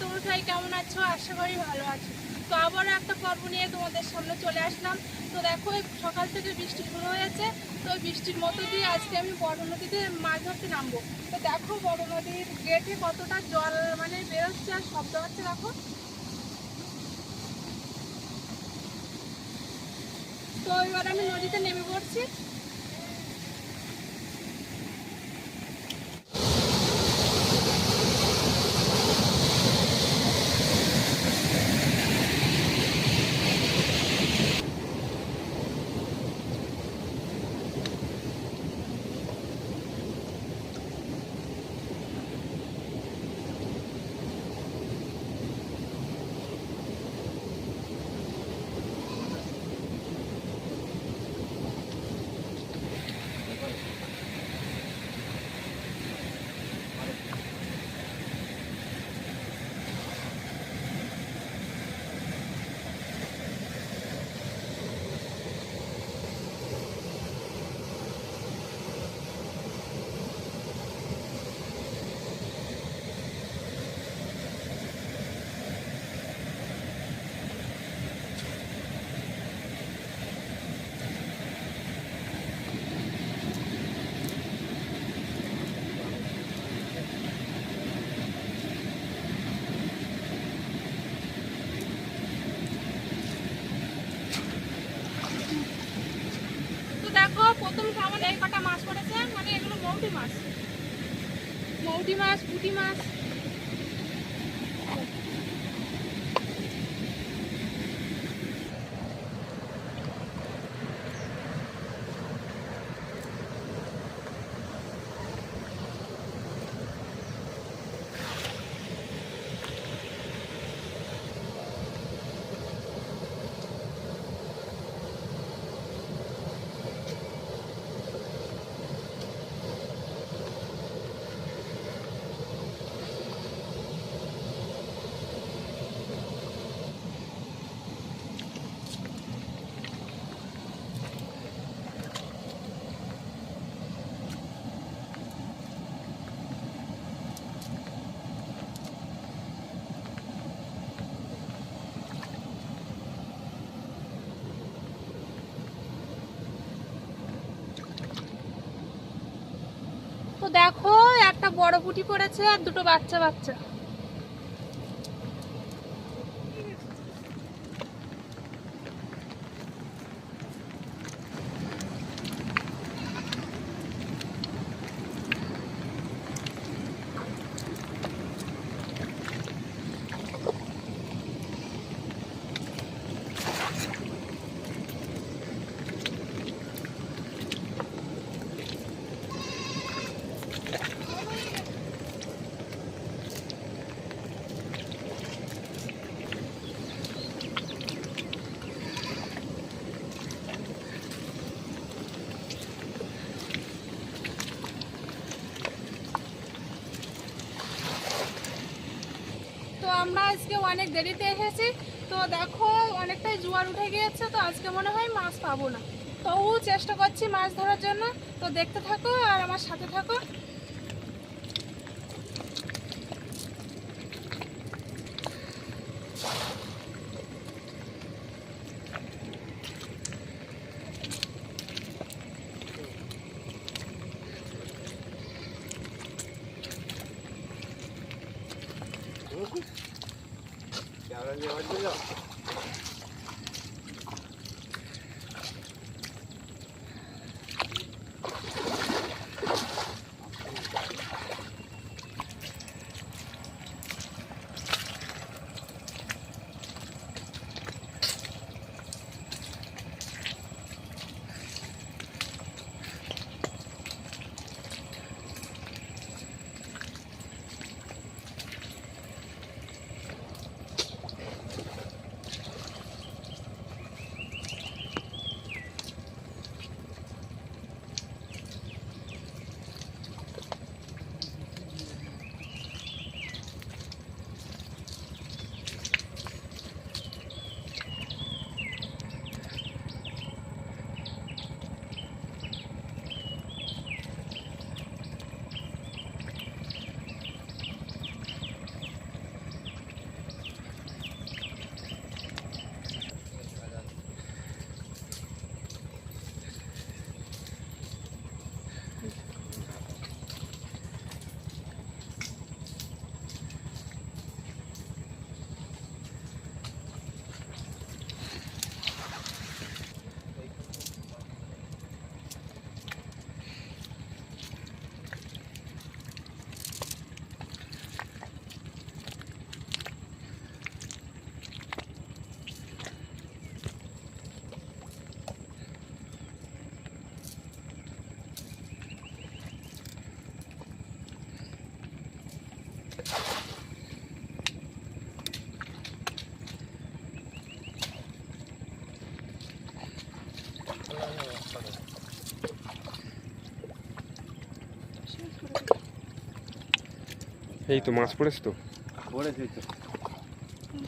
তোমরা সবাই কেমন আছো? আশা করি ভালো আছো। তো আবারও একটা পর্ব নিয়ে তোমাদের সামনে চলে আসলাম। তো দেখো সকাল থেকে বৃষ্টি শুরু হয়েছে। তো বৃষ্টির মতো দিয়ে আজকে আমি বড় নদীতে মাছ ধরতে নামবো। তো দেখো, বড় নদীর গেটে কতটা জল মানে বেরোচ্ছে আর শব্দ হচ্ছে, দেখো। তো এবার আমি নদীতে নেমে পড়ছি তো দেখো প্রথম খাবার এই কটা মাছ পড়েছে মানে এগুলো মৌটি মাছ। মৌটি মাছ পুঁটি মাছ তো দেখো একটা বড় পুটি পড়েছে আর দুটো বাচ্চা বাচ্চা তো আমরা আজকে অনেক দেরিতে এসেছি। তো দেখো, অনেকটাই জোয়ার উঠে গিয়েছে, তো আজকে মনে হয় মাছ পাবো না। তবু চেষ্টা করছি মাছ ধরার জন্য। তো দেখতে থাকো আর আমার সাথে থাকো। এই তো মাছ পড়েছ তো?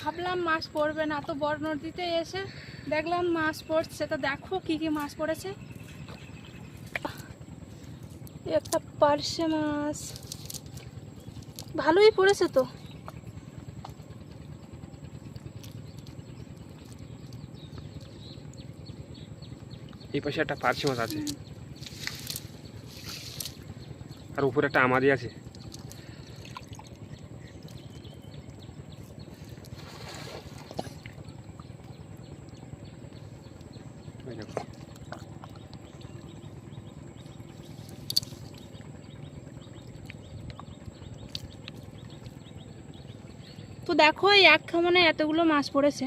ভাবলাম মাছ পড়বে না তো বড় নদীতে এসে দেখলাম মাছ পড়ছে। তো দেখো কি কি মাছ পড়েছে। একটা পার্শে মাছ। ভালোই পড়েছে তো। এই পাশে একটা পার্শে মাছ আছে। আর উপরে একটা আমাদি আছে। তো দেখো এক খামনে এতগুলো মাছ পড়েছে।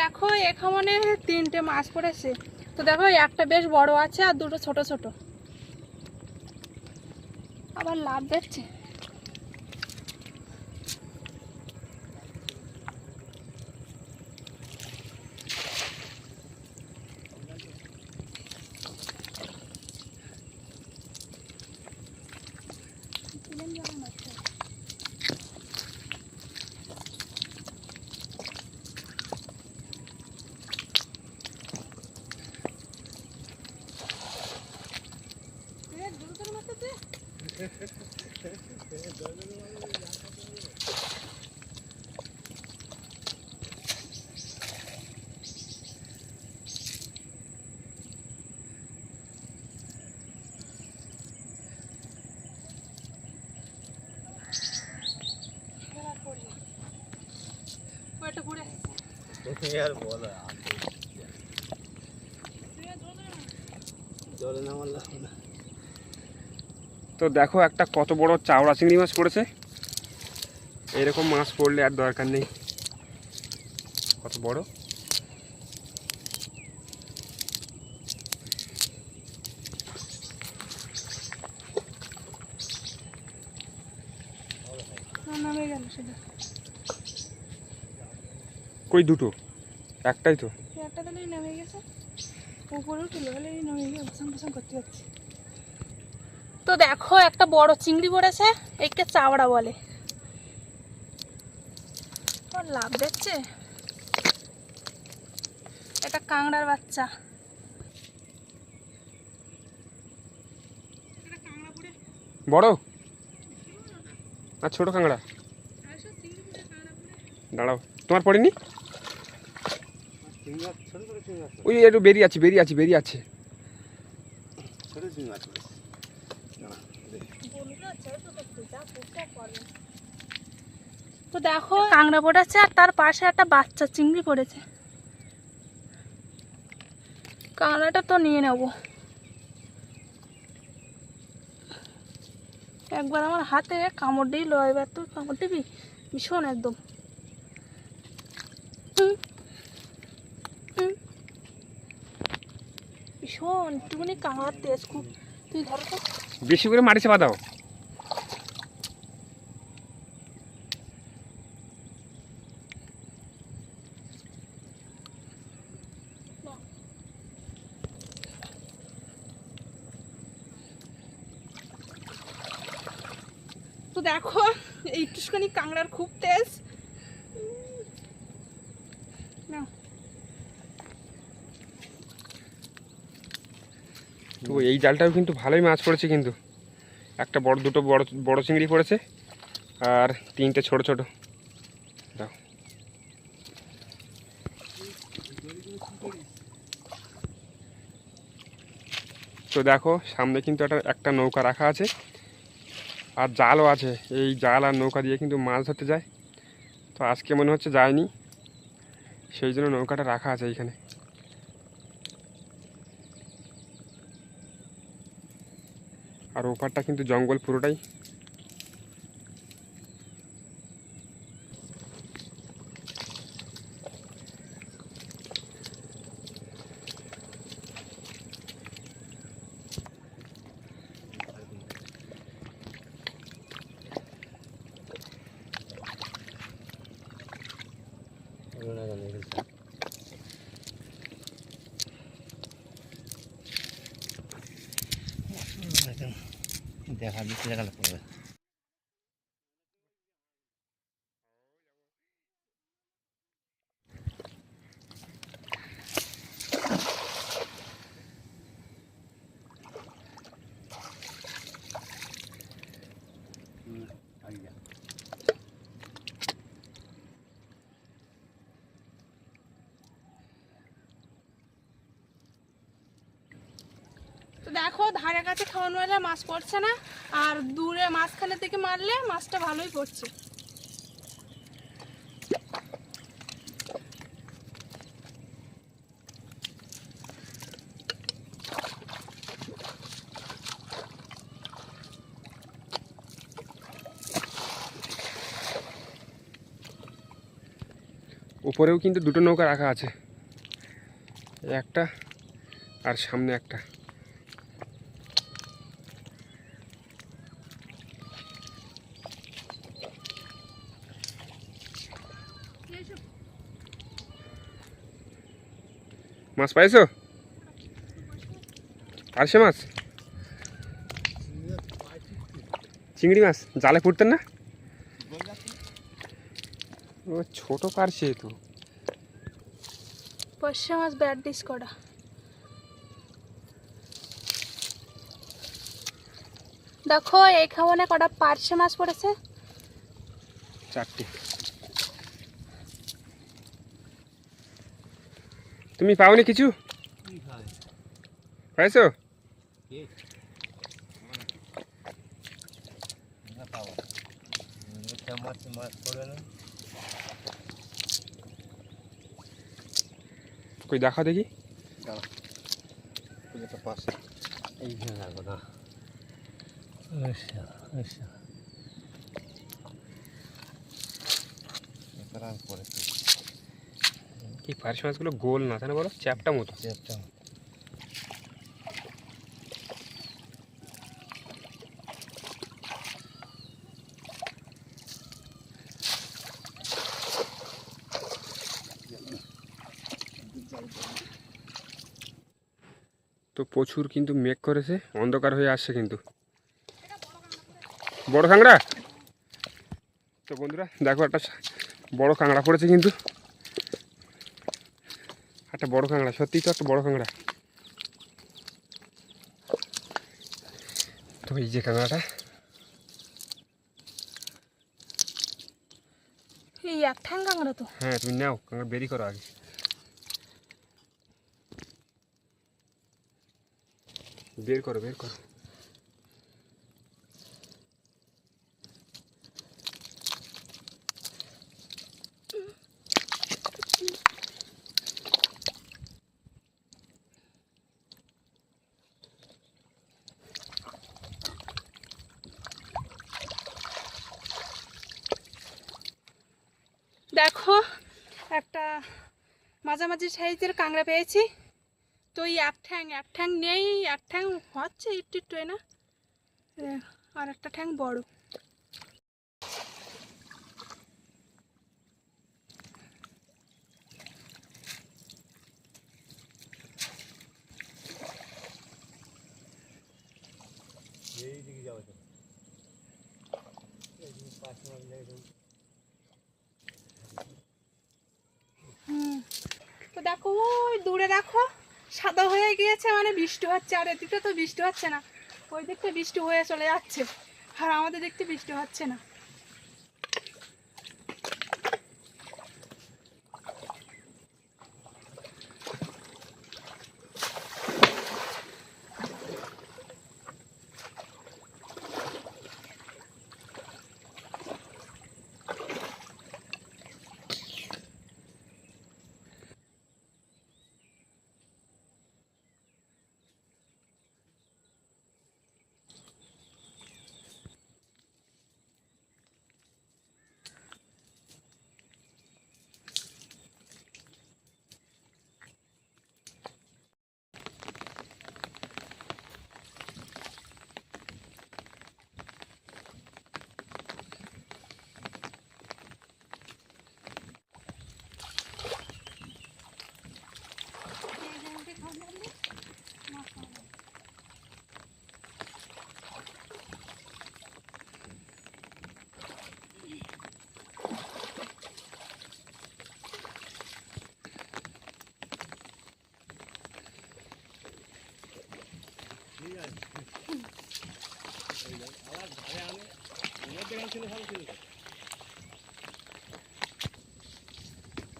দেখো, এখানে তিনটে মাছ পড়েছে। তো দেখো, একটা বেশ বড় আছে আর দুটো ছোট ছোট। আবার লাভ দেখছে। আর বলো জলে না না। তো দেখো একটা কত বড় চাওড়া চিংড়ি মাছ পড়েছে। এরকম মাছ পড়লে আর দরকার নেই। কত বড়? নামে গেল সেটা। কই দুটো? একটাই তো। একটা তাহলেই নামে গেছে। উপরে উঠল হলে নামে গিয়ে করতে যাচ্ছে। তো দেখো একটা বড় চিংড়ি পড়েছে একে চাওড়া বলে। ওর লাভ দেখছে? এটা কাংড়ার বাচ্চা। বড়? আর ছোট কাঁকড়া? দাঁড়াও। তোমার পড়েনি চিংড়ি মাছ ছোটো ছোটো চিংড়ি মাছ ওই একটু বেরিয়ে আছে বেরিয়ে আছে বেরিয়ে আছে। তো দেখো কাংড়া পড়েছে আর তার পাশে একটা বাচ্চা চিংড়ি পড়েছে। কাংড়াটা তো নিয়ে নেব। একবার আমার হাতে কামড় দিল, এবার তুই কামড় দিবি? ভীষণ একদম হুম। হুম। ভীষণ একটুখানি কামড়ার তেজ খুব তুই ধরো তো। বেশি করে মাটি চাপা দাও। তো দেখো এই একটুখানি কাঁকড়ার খুব টেস্ট না তো এই জালটাও কিন্তু ভালোই মাছ পড়েছে কিন্তু। একটা বড়, দুটো বড় বড় চিংড়ি পড়েছে, আর তিনটে ছোট ছোট। দাও। তো দেখো, সামনে কিন্তু একটা একটা নৌকা রাখা আছে, আর জালও আছে। এই জাল আর নৌকা দিয়ে কিন্তু মাছ ধরতে যায়। তো আজকে মনে হচ্ছে যায়নি সেই জন্য নৌকাটা রাখা আছে এইখানে। আর ওপারটা কিন্তু জঙ্গল পুরোটাই। দেখা দিচ্ছে দেখালে পড়বে তো দেখো ধারে কাছে খাওয়ানো হলে মাছ পড়ছে না, আর দূরে মাঝখানে থেকে মারলে মাছটা ভালোই পড়ছে। উপরেও কিন্তু দুটো নৌকা রাখা আছে, একটা আর সামনে একটা। মাছ পাইছো? আর সে মাছ? চিংড়ি মাছ জালে ফুটতেন না? ও ছোট পারছে তো পয়সা মাছ ব্যাট ডিস করা দেখো এই খাওয়ানে কটা পার্শে মাছ পড়েছে। চারটে। তুমি পাওনি কিছু? পাইছো? কই দেখা দেখি। আচ্ছা আচ্ছা। পড়েছে এই পার্শ মাছগুলো গোল না তাই না বলো? চ্যাপটা মতো। চেপটা তো প্রচুর কিন্তু মেঘ করেছে অন্ধকার হয়ে আসছে কিন্তু। বড় কাঁকড়া? তো বন্ধুরা দেখো একটা বড় কাঁকড়া পড়েছে কিন্তু। একটা বড় কাঁকড়া সত্যি তো একটা বড় কাঁকড়া। তো এই যে কাঁকড়াটা। এই এক ঠ্যাং কাঁকড়া তো। হ্যাঁ তুমি নাও কাঁকড়া বেরি করো আগে। বের করো বের করো। দেখো, একটা মাঝামাঝি সাইজের কাঁকড়া পেয়েছি। তো এই এক ঠ্যাং এক ঠ্যাং নেই এক ঠ্যাং হচ্ছে একটু একটু না? আর একটা ঠ্যাং বড় এই দিকে যাব তো এই দিকে পাশে হুম তো দেখো ওই দূরে দেখো সাদা হয়ে গিয়েছে মানে বৃষ্টি হচ্ছে, আর এদিকটা তো বৃষ্টি হচ্ছে না। ওই দিকটা বৃষ্টি হয়ে চলে যাচ্ছে, আর আমাদের দেখতে বৃষ্টি হচ্ছে না।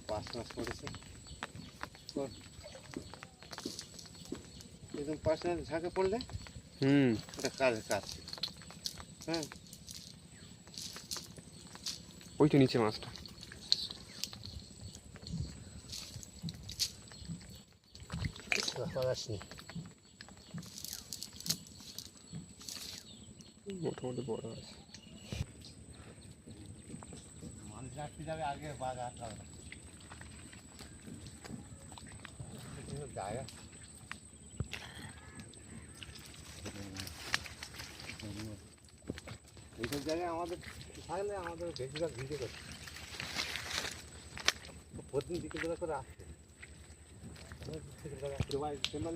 পাঁচ মাস পড়েছে। পর। পাঁচ মাস ঝাঁকে পড়লে হুম। এটা কাজের কাজ। হ্যাঁ। ওই তো নিচে মাছটা। মোটামুটি বড় আছে। মানুষ রাখতে যাবে আগে বাঘ আসতে হবে বিভিন্ন জায়গা এইসব জায়গায় আমাদের থাকলে আমাদের বেশিরভাগ ভিজে করছে প্রতিদিন বিকেলবেলা করে আসছে দুবাই চেম্বার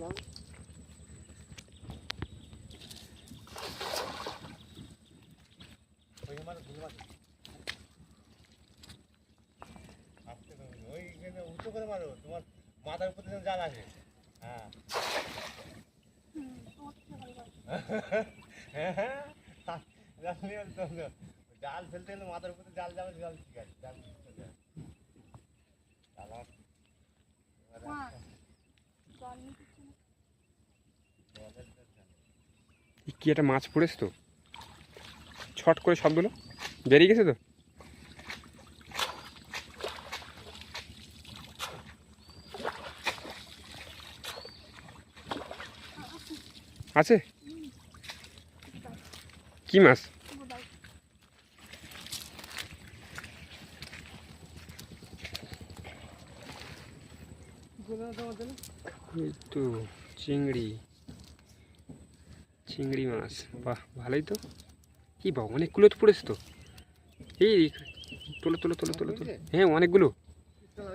জাল নিয়ে জাল ফেলতে গেলে মাথার উপরে জাল যাবে জাল ঠিক আছে জাল কি একটা মাছ পড়েছে তো? ছট করে সবগুলো? বেরিয়ে গেছে তো? আছে? কি মাছ তো চিংড়ি। চিংড়ি মাছ। বাহ ভালোই তো। কি বাহ অনেকগুলো তো পড়েছে তো। এই তোলো তোলো তোলো তোলো তোলো। হ্যাঁ অনেকগুলো। চলো,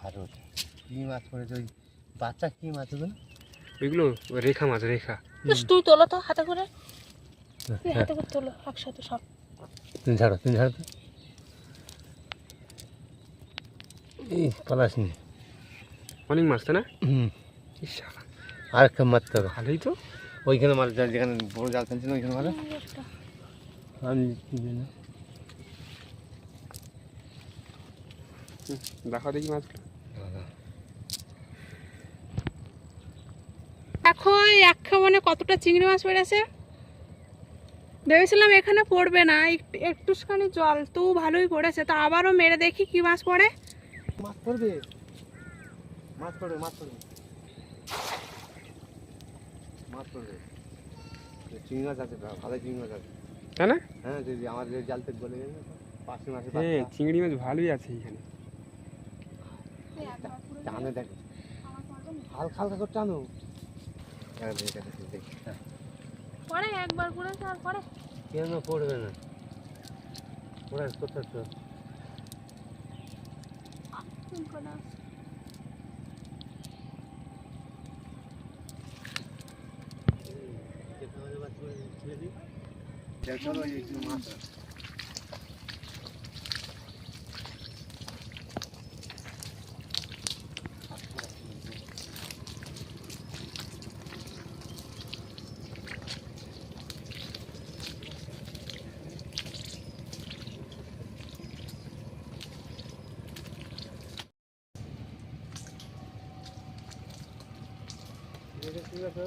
ভালো কি মাছ পড়েছে ওই বাচ্চা কি মাছ ওগুলো? ওইগুলো রেখা মাছ রেখা। বেশ, তুই তোলো তো হাতে করে। তুই হাতে করে তোলো একসাথে সব। তুমি ঝাড়ো তুমি ঝাড়ো তো। এই পলাশ নি। অনেক মাছ তাই না? হুম। আর একটা মারতে হবে ভালোই তো। ওইখানে মাছ জাল যেখানে বড় জাল ফেলছিল ওইখানে মারো। আমি দেখাও দেখি মাছগুলো। দেখো এই এক খাবনে কতটা চিংড়ি মাছ পড়েছে ভেবেছিলাম এখানে পড়বে না একটুখানি জল তো ভালোই পড়েছে। তা আবারও মেরে দেখি কি মাছ পড়ে। মাছ পড়বে? মাছ পড়বে মাছ পড়বে। মাছ পড়বে। চিংড়ি মাছ আছে ভালো চিংড়ি মাছ আছে। তাই না? হ্যাঁ যদি আমার যে জাল থেকে পাশে মাসে হ্যাঁ চিংড়ি মাছ ভালোই আছে এখানে। টানে দেখো হালকা হালকা করে টানো পরে একবার করে আর পরে কেন পড়বে না ওরা কোথায় তো ছেড়ে দিই মাছ ঠিক আছে।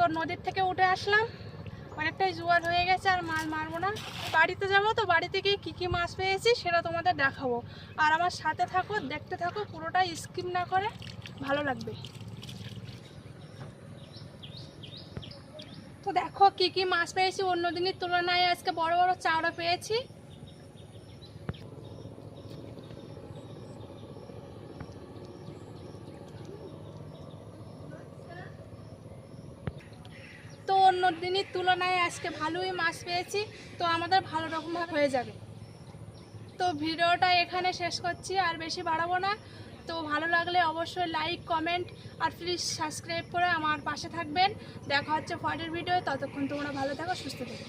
নদীর থেকে উঠে আসলাম। অনেকটাই জোয়ার হয়ে গেছে, আর মাছ মারবো না। বাড়িতে যাব তো বাড়িতে গিয়ে কী কী মাছ পেয়েছি সেটা তোমাদের দেখাবো। আর আমার সাথে থাকো, দেখতে থাকো, পুরোটাই স্কিপ না করে ভালো লাগবে। তো দেখো কী কী মাছ পেয়েছি অন্য দিনের তুলনায় আজকে বড় বড় চাওড়া পেয়েছি তো অন্য দিনের তুলনায় আজকে ভালোই মাছ পেয়েছি, তো আমাদের ভালো রকমভাবে হয়ে যাবে। তো ভিডিওটা এখানে শেষ করছি, আর বেশি বাড়াবো না। তো ভালো লাগলে অবশ্যই লাইক কমেন্ট আর প্লিজ সাবস্ক্রাইব করে আমার পাশে থাকবেন। দেখা হচ্ছে পরের ভিডিও ততক্ষণ তোমরা ভালো থাকো, সুস্থ থাকো।